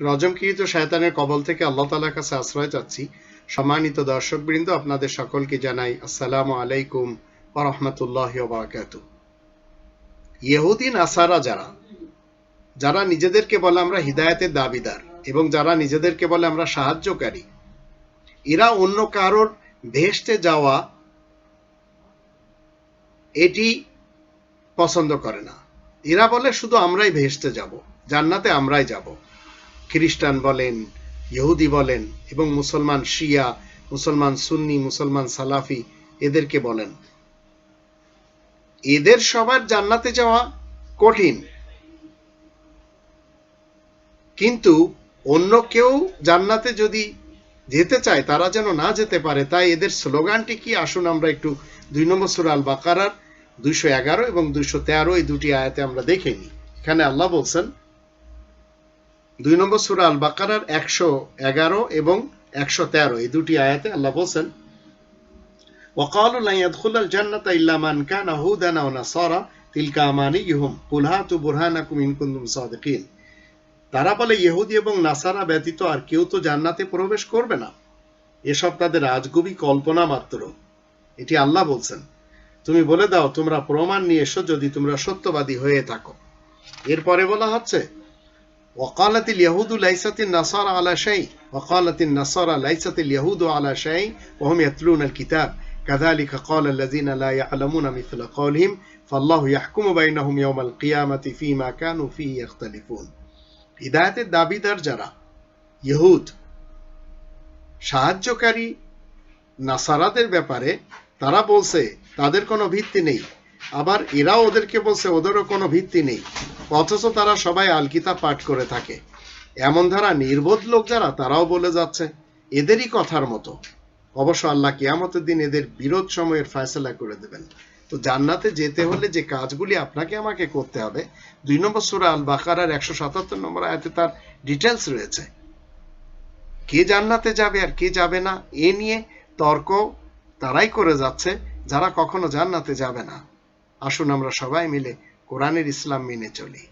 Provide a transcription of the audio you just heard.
রজমকৃত শয়তানের কবল থেকে আল্লাহ তালার কাছে আশ্রয় চাচ্ছি। সম্মানিত দর্শকবৃন্দ, আপনাদের সকলকে জানাই আসসালামু আলাইকুম রহমতুল্লাহ বারাকাত ইহুদিন আসারা যারা যারা নিজেদেরকে বলে আমরা হিদায়তের দাবিদার এবং যারা নিজেদেরকে বলে আমরা সাহায্যকারী, এরা অন্য কারোর ভেসতে যাওয়া এটি পছন্দ করে না। এরা বলে, শুধু আমরাই ভেসতে যাব, জান্নাতে আমরাই যাব। খ্রিস্টান বলেন, ইহুদি বলেন এবং মুসলমান শিয়া, মুসলমান সুন্নি, মুসলমান সালাফি এদেরকে বলেন। এদের সবার জান্নাতে যাওয়া কঠিন। কিন্তু অন্য কেউ জান্নাতে যদি যেতে চায়, তারা যেন না যেতে পারে, তাই এদের স্লোগানটি কি? আসুন আমরা একটু দুই নম্বর সুরা আল বাকারার দুইশো এগারো এবং দুইশো তেরো এই দুটি আয়াতে আমরা দেখে নিই। এখানে আল্লাহ বলছেন দুই নম্বর সুরা আল বাকারার একশো এগারো এবং একশো তেরো এই দুটি আয়াতে আল্লাহ বলছেন وقالوا لن يدخل الجنة إلا من كان هودا أو نصارى تلك أمانيهم قل هاتوا برهانكم إن كنتم صادقين তারা বলে ইহুদি এবং নাসারা ব্যতীত আর কেউ তো জান্নাতে প্রবেশ করবে না এসব তাদের আজগুবি কল্পনা মাত্র এটি আল্লাহ বলছেন তুমি বলে দাও তোমরা প্রমাণ নিয়ে এসো যদি তোমরা সত্যবাদী হয়ে থাকো এরপরে বলা হচ্ছে وقالت اليهود ليست النصارى على شيء وقالت النصارى ليست اليهود على شيء وهم يتلون الكتاب كذلك قال الذين لا يعلمون مثل قولهم فالله يحكم بينهم يوم القيامة فيما كانوا فيه يختلفون হিদায়তের দাবিদার যারা ইহুদ সাহায্যকারী নাসারাদের ব্যাপারে তারা বলছে তাদের কোনো ভিত্তি নেই আবার এরাও ওদেরকে বলছে ওদেরও কোনো ভিত্তি নেই অথচ তারা সবাই আলকিতা পাঠ করে থাকে। এমন ধারা নির্বোধ লোক যারা, তারাও বলে যাচ্ছে, এদেরই কথার মতো। অবশ্য আল্লাহ কিয়ামতের দিন এদের বিরোধ সময়ের ফয়সলা করে দেবেন। তো জান্নাতে যেতে হলে যে কাজগুলি আপনাকে আমাকে করতে হবে, দুই নম্বর সুরা আল বাকারার একশো সাতাত্তর নম্বর আয়াতে তার ডিটেলস রয়েছে। কে জান্নাতে যাবে আর কে যাবে না, এ নিয়ে তর্ক তারাই করে যাচ্ছে, যারা কখনো জান্নাতে যাবে না। আসুন আমরা সবাই মিলে কোরআনের ইসলাম মেনে চলি।